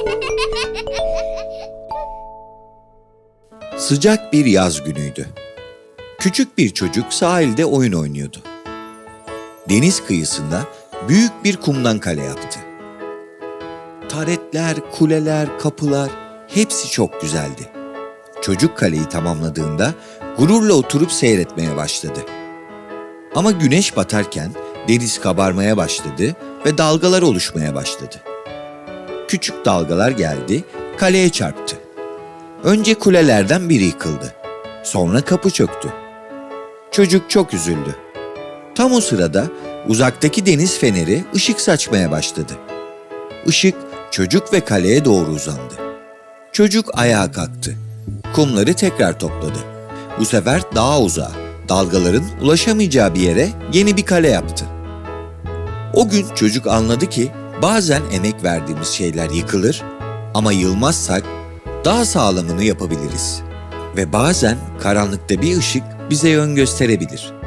Sıcak bir yaz günüydü. Küçük bir çocuk sahilde oyun oynuyordu. Deniz kıyısında büyük bir kumdan kale yaptı. Taretler, kuleler, kapılar hepsi çok güzeldi. Çocuk kaleyi tamamladığında gururla oturup seyretmeye başladı. Ama güneş batarken deniz kabarmaya başladı ve dalgalar oluşmaya başladı. Küçük dalgalar geldi, kaleye çarptı. Önce kulelerden biri yıkıldı. Sonra kapı çöktü. Çocuk çok üzüldü. Tam o sırada uzaktaki deniz feneri ışık saçmaya başladı. Işık çocuk ve kaleye doğru uzandı. Çocuk ayağa kalktı. Kumları tekrar topladı. Bu sefer daha uzağa, dalgaların ulaşamayacağı bir yere yeni bir kale yaptı. O gün çocuk anladı ki bazen emek verdiğimiz şeyler yıkılır ama yılmazsak daha sağlamını yapabiliriz. Ve bazen karanlıkta bir ışık bize yön gösterebilir.